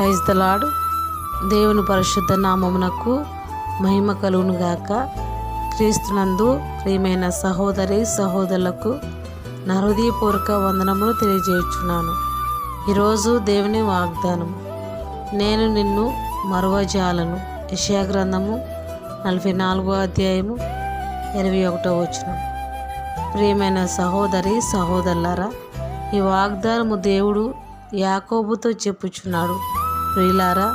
Praise దలాడు దేవుని పరిశుద్ధ నామమునకు మహిమ కలుగునుగాక క్రీస్తునందు ప్రియమైన సహోదరి సహోదరులకు నా హృదయపూర్వక వందనములు తెలియజేయుచున్నాను. ఈరోజు దేవుని వాగ్దానం నేను నిన్ను మరువజాలను. యెషయా గ్రంథము నలభై నాలుగో అధ్యాయము ఇరవై ఒకటో వచ్చిన ప్రియమైన సహోదరి సహోదరులారా ఈ వాగ్దానము దేవుడు యాకోబుతో చెప్పుచున్నాడు. ప్రియులారా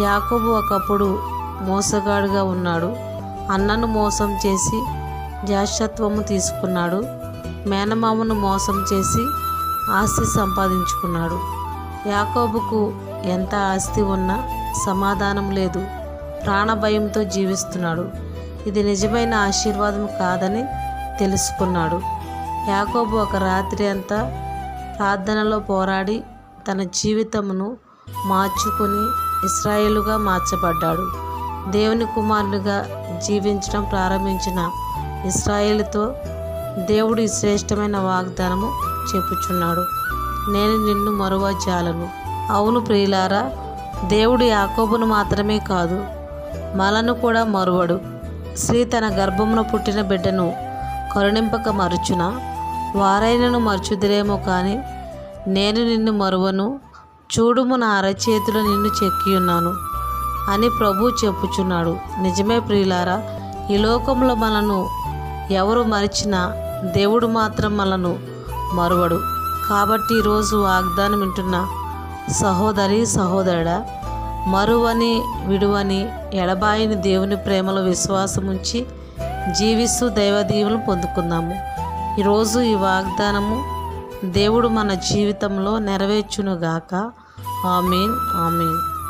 యాకోబు ఒకప్పుడు మోసగాడుగా ఉన్నాడు. అన్నను మోసం చేసి జాషత్వము తీసుకున్నాడు. మేనమామను మోసం చేసి ఆస్తి సంపాదించుకున్నాడు. యాకోబుకు ఎంత ఆస్తి ఉన్నా సమాధానం లేదు. ప్రాణభయంతో జీవిస్తున్నాడు. ఇది నిజమైన ఆశీర్వాదం కాదని తెలుసుకున్నాడు. యాకోబు ఒక రాత్రి అంతా ప్రార్థనలో పోరాడి తన జీవితమును మార్చుకుని ఇస్రాయేలుగా మార్చబడ్డాడు. దేవుని కుమారునిగా జీవించడం ప్రారంభించిన ఇస్రాయేలుతో దేవుడు శ్రేష్టమైన వాగ్దానము చెప్పుచున్నాడు. నేను నిన్ను మరువజాలను. అవును ప్రియులారా దేవుడు యాకోబును మాత్రమే కాదు మలను కూడా మరువడు. స్త్రీ తన గర్భమును పుట్టిన బిడ్డను కరుణింపక మరుచున? వారైనను మరుచుదిరేమో కానీ నేను నిన్ను మరువను. చూడుము నా అరచేతిలో నిన్ను చెక్కియున్నాను అని ప్రభు చెప్పుచున్నాడు. నిజమే ప్రియులారా ఈ లోకంలో మనను ఎవరు మరిచినా దేవుడు మాత్రం మనను మరువడు. కాబట్టి ఈరోజు వాగ్దానం వింటున్న సహోదరి సహోదరుడా మరువని విడువని ఎడబాయిని దేవుని ప్రేమలో విశ్వాసం ఉంచి జీవిస్తూ దైవ దీవులను పొందుకుందాము ఈరోజు ఈ వాగ్దానము దేవుడు మన జీవితంలో నెరవేర్చునుగాక. Amen amen.